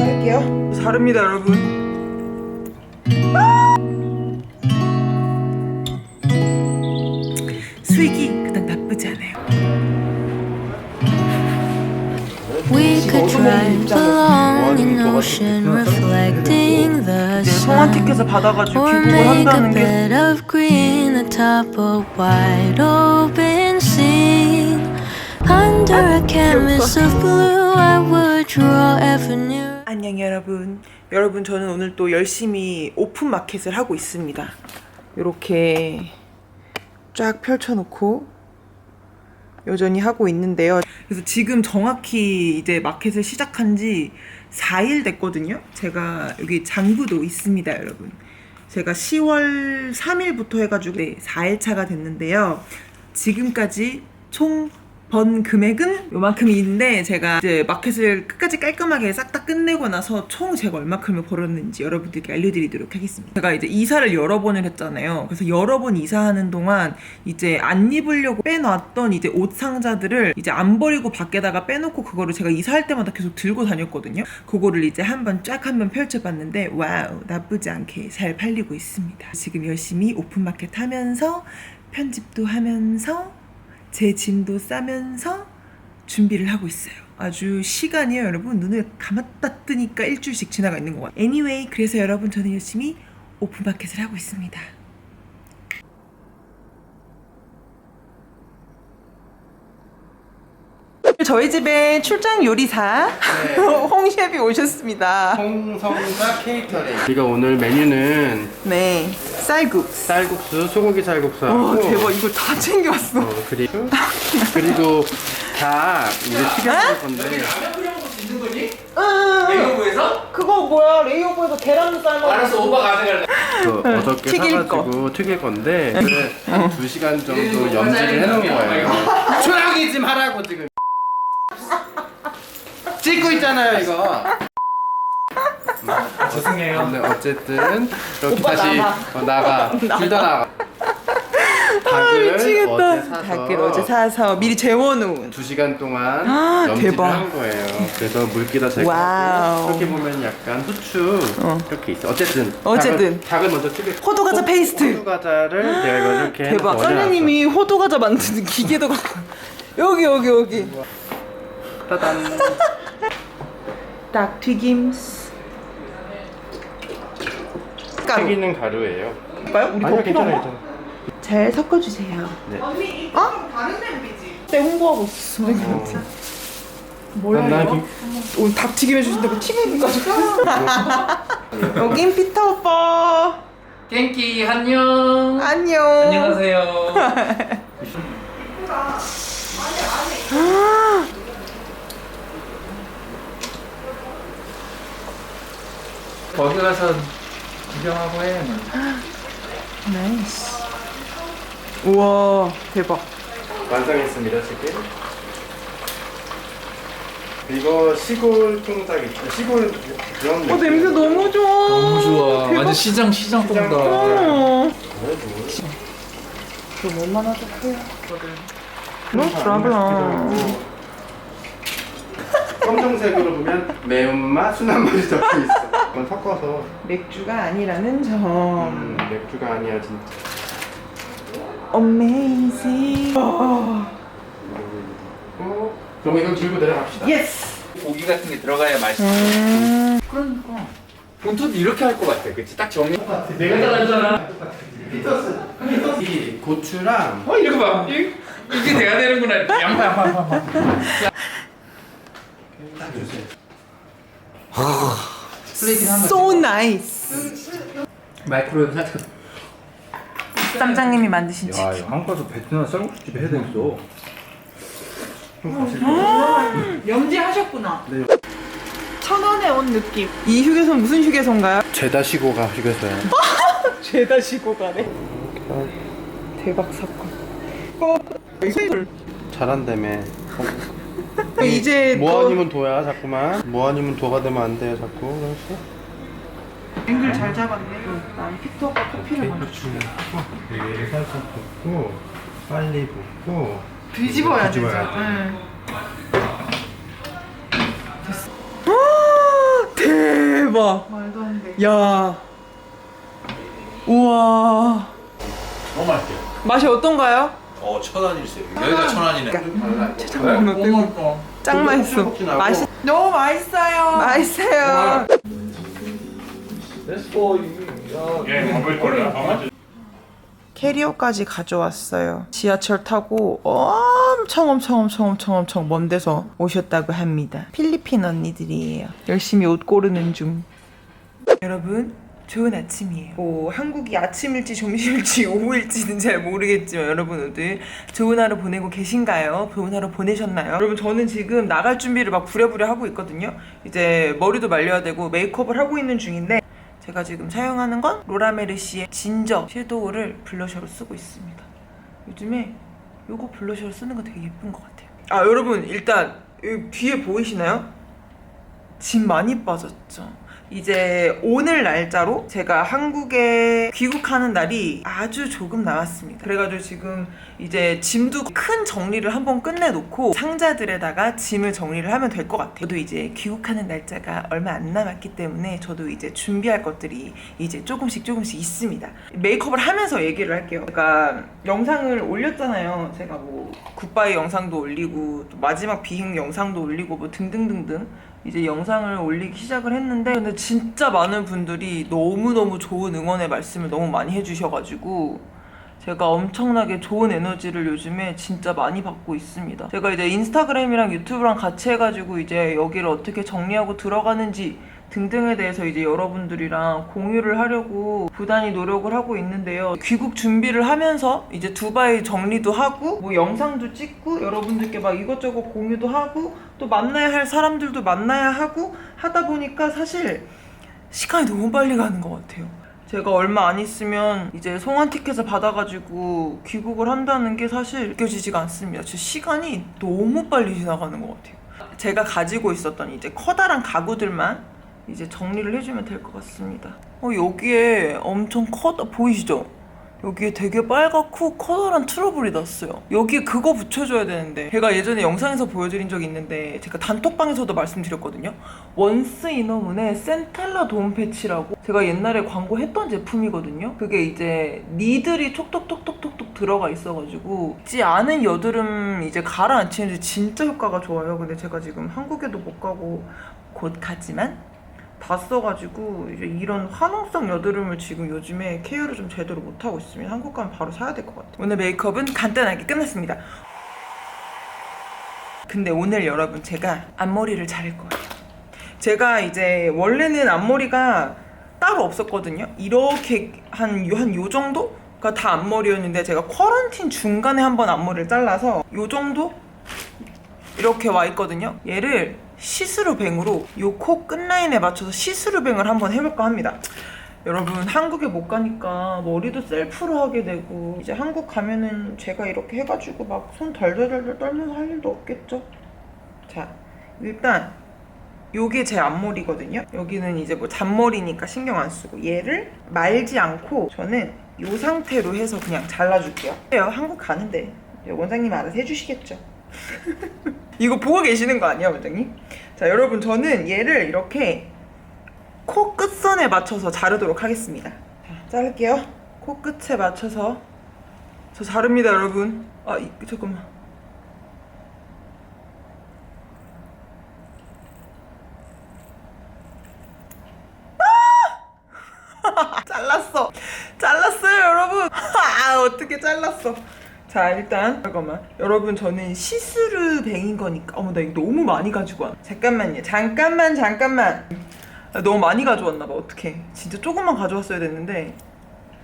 할게요. 다릅니다, 여러분. 수익이 그닥 나쁘지 않아요. We could drive along an ocean reflecting the 이제 sun. 성한티켓을 받아가지고 Or 귀국을 make a 한다는 게 bed of green atop a wide open scene. Under a canvas of blue, I would draw avenue. 안녕 여러분. 여러분 저는 오늘 또 열심히 오픈 마켓을 하고 있습니다. 이렇게 쫙 펼쳐놓고 여전히 하고 있는데요. 그래서 지금 정확히 이제 마켓을 시작한 지 4일 됐거든요. 제가 여기 장부도 있습니다, 여러분. 제가 10월 3일부터 해가지고 네, 4일 차가 됐는데요. 지금까지 총 번 금액은 요만큼인데 제가 이제 마켓을 끝까지 깔끔하게 싹 다 끝내고 나서 총 제가 얼마큼을 벌었는지 여러분들께 알려드리도록 하겠습니다. 제가 이제 이사를 여러 번을 했잖아요. 그래서 여러 번 이사하는 동안 이제 안 입으려고 빼놨던 이제 옷 상자들을 이제 안 버리고 밖에다가 빼놓고 그거를 제가 이사할 때마다 계속 들고 다녔거든요. 그거를 이제 한번 쫙 한번 펼쳐봤는데 와우 나쁘지 않게 잘 팔리고 있습니다. 지금 열심히 오픈마켓 하면서 편집도 하면서 제 짐도 싸면서 준비를 하고 있어요. 아주 시간이요, 여러분. 눈을 감았다 뜨니까 일주일씩 지나가 있는 것 같아요. Anyway, 그래서 여러분 저는 열심히 오픈마켓을 하고 있습니다. 저희 집에 출장 요리사 홍 셰프이 오셨습니다. 홍성사 케이터링. 우리가 오늘 메뉴는 네, 쌀국. 쌀국수, 소고기 쌀국수하고 와 대박 이걸 다 챙겨왔어. 어, 그리고 그리고 닭 이제 튀겨볼 건데 레이오브에서? 그거 뭐야 레이오브에서 계란 삶아. 알았어 오빠 가져갈래. 그 어저께 튀길 사가지고 튀길 건데 그래 두 시간 정도 염지를 해놓은 거예요. 조용히 좀 하라고 지금. 찍고 있잖아요 이거. 죄송해요. 근데 어쨌든 이렇게 다시 어, 나가 둘 다 나가. 닭을 어제 미치겠다. 사서 닭을 어제 사서 미리 재워놓은. 두 시간 동안 아, 염지를 대박. 한 거예요. 그래서 물기다 제거하고 와우. 이렇게 보면 약간 후추 이렇게 있어. 어쨌든 어쨌든. 닭을, 닭을 먼저 튀겨. 호두과자 페이스트. 호두과자를 내가 이렇게 대박. 해서 사장님이 호두 과자 만드는 기계도 갖고 여기 여기 여기. 따단. 닭 튀김스. 가루. 튀기는 가루예요. 볼까요? 우리 더 아니요 괜찮아요 거? 괜찮아요. 잘 섞어주세요. 네. 어? 다른 냄비지. 때 홍보하고 있어. 뭐야 난 이거? 김- 오늘 닭 튀김 해주신다고 튀김까지. 여긴 피터 오빠. 갱키 안녕. 안녕. 안녕하세요. 거기 가서 구경하고 해. 뭐. 나이스. 우와 대박. 완성했습니다 지금. 이거 시골 통닭 있죠? 시골 그런 어 냄새 너무 좋아. 너무 좋아. 대박. 완전 시장 시장 통닭. 어. 좀 얼마나 좋고요. 너무 브라브라. 검정색으로 보면 매운맛, 순한 맛이 적혀 있어. 이건 섞어서 맥주가 아니라는 점. 음, 맥주가 아니야 진짜. Amazing. 어. 어, 그럼 이건 들고 내려갑시다. 예스. 고기 같은 게 들어가야 맛있어. 음. 그러니까. 본토도 이렇게 할 것 같아. 그치? 딱 정리. 내가 잘하잖아. 이 고추랑 어 이렇게 봐. 이, 이게 돼야 되는구나. 양파 양파 양파. 딱 주세요. 플레이팅 한 번. So nice. 마이크로웨이브 살짝. 쌈장님이 만드신 야, 이거 한국 가서 베트남 쌀국수집 해야 되겠어. 염지하셨구나. 천원에 온 느낌. 이 휴게소 무슨 휴게소인가요? 죄다 시고가 휴게소야. 죄다 시고 가네. 대박 사건. 어. 잘한다며. 이제 뭐더 아니면 도야 자꾸만. 뭐 아니면 도가 되면 안 돼요 자꾸. 그래서. 앵글 잘 잡았네. 난 피터가 커피를 마셔. 얘를 살짝 붓고 빨리 붓고 뒤집어야 되죠. 뒤집어야 돼. 응. 됐어. 아, 대박. 말도 안 돼. 야. 우와. 너무 맛있게. 맛이 어떤가요? 어, 천안일세. 여기가 천안이네. 잠깐만 빼고. 짱 맛있어. 맛있. 너무 맛있어요. 맛있어요. 예, 거야. 캐리어까지 가져왔어요. 지하철 타고 엄청 엄청 엄청 엄청 엄청 먼 데서 오셨다고 합니다. 필리핀 언니들이에요. 열심히 옷 고르는 중. 여러분, 좋은 아침이에요. 뭐 한국이 아침일지 점심일지 오후일지는 잘 모르겠지만 여러분 오늘 좋은 하루 보내고 계신가요? 좋은 하루 보내셨나요? 여러분 저는 지금 나갈 준비를 막 부랴부랴 하고 있거든요. 이제 머리도 말려야 되고 메이크업을 하고 있는 중인데 제가 지금 사용하는 건 로라메르시의 진저 섀도우를 블러셔로 쓰고 있습니다. 요즘에 요거 블러셔로 쓰는 거 되게 예쁜 것 같아요. 아 여러분 일단 뒤에 보이시나요? 짐 많이 빠졌죠. 이제 오늘 날짜로 제가 한국에 귀국하는 날이 아주 조금 남았습니다. 그래가지고 지금 이제 짐도 큰 정리를 한번 끝내놓고 상자들에다가 짐을 정리를 하면 될 것 같아요. 저도 이제 귀국하는 날짜가 얼마 안 남았기 때문에 저도 이제 준비할 것들이 이제 조금씩 조금씩 있습니다. 메이크업을 하면서 얘기를 할게요. 제가 영상을 올렸잖아요. 제가 뭐 굿바이 영상도 올리고 또 마지막 비행 영상도 올리고 뭐 등등등등 이제 영상을 올리기 시작을 했는데 근데 진짜 많은 분들이 너무너무 좋은 응원의 말씀을 너무 많이 해주셔가지고 제가 엄청나게 좋은 에너지를 요즘에 진짜 많이 받고 있습니다. 제가 이제 인스타그램이랑 유튜브랑 같이 해가지고 이제 여기를 어떻게 정리하고 들어가는지 등등에 대해서 이제 여러분들이랑 공유를 하려고 부단히 노력을 하고 있는데요. 귀국 준비를 하면서 이제 두바이 정리도 하고 뭐 영상도 찍고 여러분들께 막 이것저것 공유도 하고 또 만나야 할 사람들도 만나야 하고 하다 보니까 사실 시간이 너무 빨리 가는 것 같아요. 제가 얼마 안 있으면 이제 송환 티켓을 받아가지고 귀국을 한다는 게 사실 느껴지지가 않습니다. 제 시간이 너무 빨리 지나가는 것 같아요. 제가 가지고 있었던 이제 커다란 가구들만 이제 정리를 해주면 될 것 같습니다. 어, 여기에 엄청 커다 보이시죠? 여기에 되게 빨갛고 커다란 트러블이 났어요. 여기에 그거 붙여줘야 되는데 제가 예전에 영상에서 보여드린 적이 있는데 제가 단톡방에서도 말씀드렸거든요. 원스 이너문의 센텔라 돔 패치라고 제가 옛날에 광고했던 제품이거든요. 그게 이제 니들이 톡톡톡톡톡톡 들어가 있어가지고 있지 않은 여드름 이제 가라앉히는데 진짜 효과가 좋아요. 근데 제가 지금 한국에도 못 가고 곧 가지만 다 써가지고 이제 이런 화농성 여드름을 지금 요즘에 케어를 좀 제대로 못하고 있으면 한국 가면 바로 사야 될 것 같아요. 오늘 메이크업은 간단하게 끝났습니다. 근데 오늘 여러분 제가 앞머리를 자를 거예요. 제가 이제 원래는 앞머리가 따로 없었거든요. 이렇게 한 한 요 정도 가 다 앞머리였는데 제가 쿼런틴 중간에 한번 앞머리를 잘라서 요 정도 이렇게 와 있거든요. 얘를 시스루뱅으로 요 코 끝라인에 맞춰서 시스루뱅을 한번 해볼까 합니다. 여러분 한국에 못 가니까 머리도 셀프로 하게 되고 이제 한국 가면은 제가 이렇게 해가지고 막 손 덜덜덜덜 떨면서 할 일도 없겠죠. 자 일단 요게 제 앞머리거든요. 여기는 이제 뭐 잔머리니까 신경 안 쓰고 얘를 말지 않고 저는 요 상태로 해서 그냥 잘라줄게요. 그래요 한국 가는데 원장님 알아서 해주시겠죠. 이거 보고 계시는 거 아니야, 원장님? 자, 여러분, 저는 얘를 이렇게 코 끝선에 맞춰서 자르도록 하겠습니다. 자, 자를게요. 코 끝에 맞춰서. 저 자릅니다, 여러분. 아, 이, 잠깐만. 아! 잘랐어. 잘랐어요, 여러분. 아, 어떻게 잘랐어. 자 일단 잠깐만. 여러분 저는 시스루 뱅인 거니까. 어머 나 이거 너무 많이 가지고 왔 잠깐만요. 잠깐만 잠깐만. 아, 너무 많이 가져왔나 봐. 어떡해. 진짜 조금만 가져왔어야 됐는데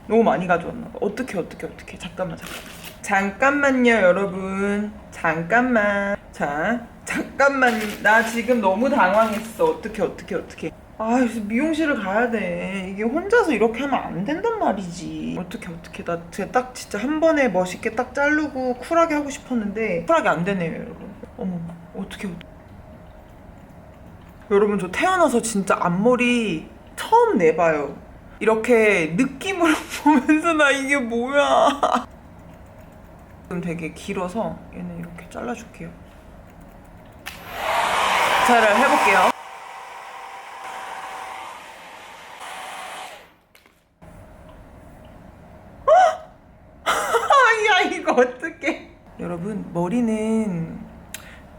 너무 많이 가져왔나 봐. 어떡해 어떡해 어떡해. 잠깐만 잠깐만. 잠깐만요 여러분. 잠깐만. 자 잠깐만. 나 지금 너무 당황했어. 어떡해 어떡해 어떡해 아 미용실을 가야 돼. 이게 혼자서 이렇게 하면 안 된단 말이지. 어떡해 어떡해 나딱 진짜 한 번에 멋있게 딱 자르고 쿨하게 하고 싶었는데 쿨하게 안 되네요 여러분. 어머 어떡해 여러분 저 태어나서 진짜 앞머리 처음 내봐요. 이렇게 느낌으로 보면서 나 이게 뭐야. 지금 되게 길어서 얘는 이렇게 잘라줄게요. 자, 해볼게요 어떡해. 여러분, 머리는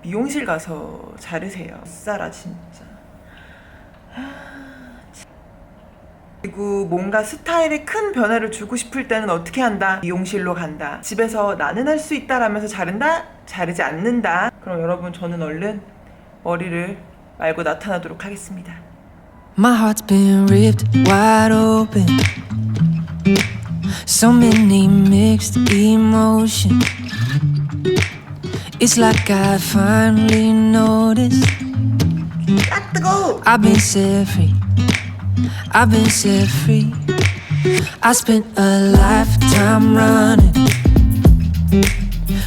미용실 가서 자르세요. 싸라, 진짜. 그리고 뭔가 스타일에 큰 변화를 주고 싶을 때는 어떻게 한다? 미용실로 간다. 집에서 나는 할 수 있다라면서 자른다? 자르지 않는다. 그럼 여러분 저는 얼른 머리를 말고 나타나도록 하겠습니다. My heart's been ripped wide open. So many mixed emotions. It's like I finally noticed. 아 뜨거워! I've been set free. I've been set free. I spent a lifetime running,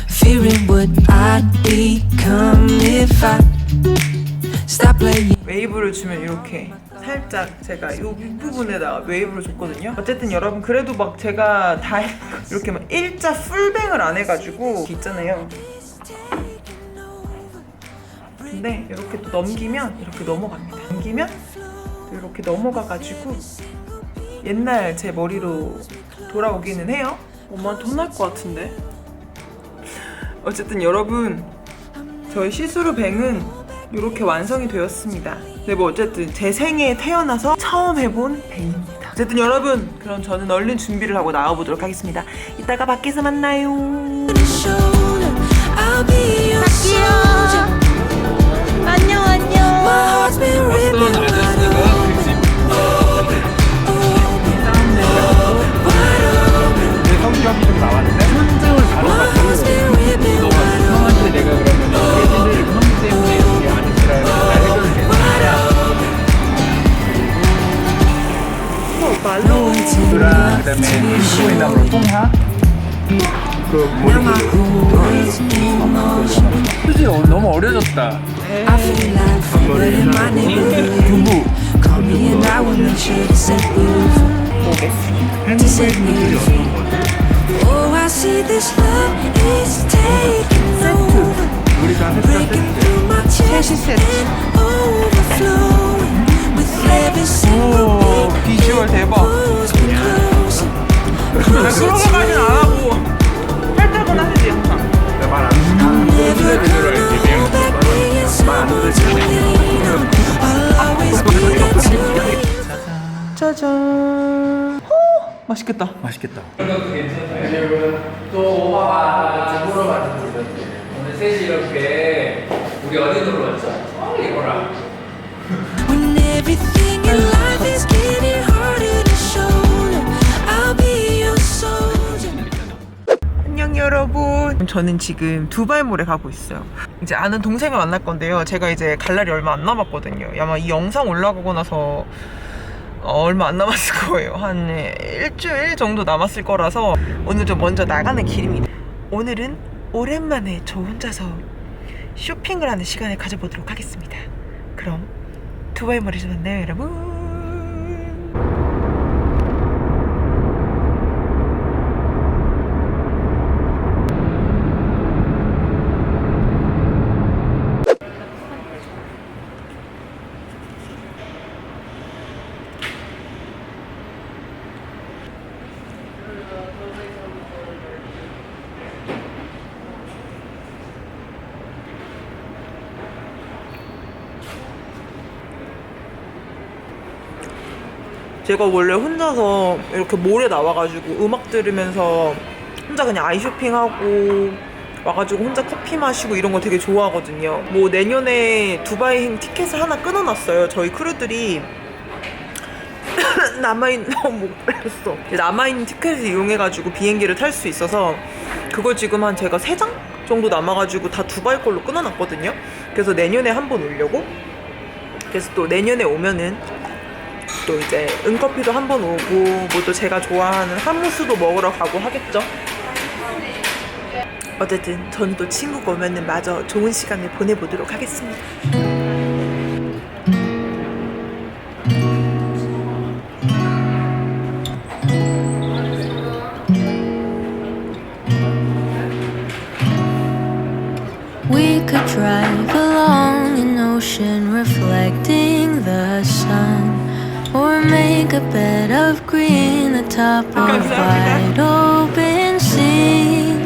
fearing what I'd become if I stop playing. 웨이브를 주면 이렇게 살짝 제가 이 부분에다가 웨이브를 줬거든요. 어쨌든 여러분 그래도 막 제가 다 이렇게 막 일자 풀뱅을 안 해가지고 있잖아요. 근데 이렇게 또 넘기면 이렇게 넘어갑니다. 넘기면 또 이렇게 넘어가가지고 옛날 제 머리로 돌아오기는 해요. 엄마한테 혼날 것 같은데. 어쨌든 여러분 저희 시스루 뱅은 이렇게 완성이 되었습니다. 네, 뭐 어쨌든 제 생에 태어나서 처음 해본 뱅입니다. 어쨌든 여러분, 그럼 저는 얼른 준비를 하고 나가보도록 하겠습니다. 이따가 밖에서 만나요. 그라 그다음에 소이나무로 뽕하 그 수지 너무 어려졌다. 유부. Oh, love is taking over. 우리가 with every single 오. 비주얼 대박. 그런 것까지는 안 하고 살짝은 하시지, 항상. 짜잔. 호! 맛있겠다. 맛있겠다 오늘 셋이 이렇게 우리 어디 놀러 왔죠? 어 이거라 안녕 여러분. 저는 지금 두발몰에 가고 있어요. 이제 아는 동생을 만날 건데요. 제가 이제 갈 날이 얼마 안 남았거든요. 아마 이 영상 올라가고 나서 어, 얼마 안 남았을 거예요. 한 일주일 정도 남았을 거라서 오늘 좀 먼저 나가는 길입니다. 오늘은 오랜만에 저 혼자서 쇼핑을 하는 시간을 가져보도록 하겠습니다. 그럼 두발몰에서 만나요, 여러분. 제가 원래 혼자서 이렇게 몰에 나와가지고 음악 들으면서 혼자 그냥 아이 쇼핑하고 와가지고 혼자 커피 마시고 이런 거 되게 좋아하거든요. 뭐 내년에 두바이 행 티켓을 하나 끊어놨어요. 저희 크루들이 남아있는 못 걸렸어. 남아있는 티켓을 이용해가지고 비행기를 탈 수 있어서 그걸 지금 한 제가 세 장 정도 남아가지고 다 두바이 걸로 끊어놨거든요. 그래서 내년에 한 번 오려고. 그래서 또 내년에 오면은 또 이제 은커피도 한 번 오고 뭐 또 제가 좋아하는 한무스도 먹으러 가고 하겠죠. 어쨌든 저는 또 친구가 오면은 마저 좋은 시간을 보내보도록 하겠습니다. reflecting the sun, or make a bed of green atop a wide open sea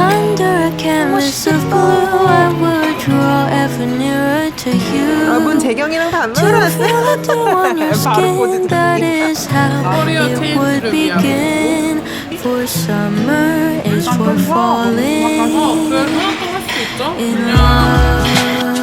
Under a canvas of blue, I would draw ever nearer to you. 여러분 재경이랑 다 안 To 놀았어요. feel the dew on your 바로 포즈 skin, that is how it would begin. For summer is for falling in love.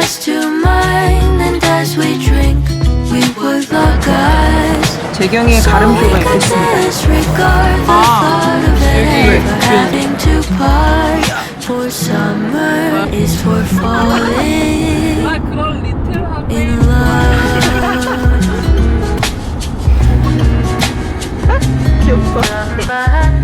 Raise your glass to mine, and as we drink, we would lock eyes. 재경이의 가름표가 있겠습니다. disregard the thought of ever having to part. For summer is for falling in love. 귀엽다.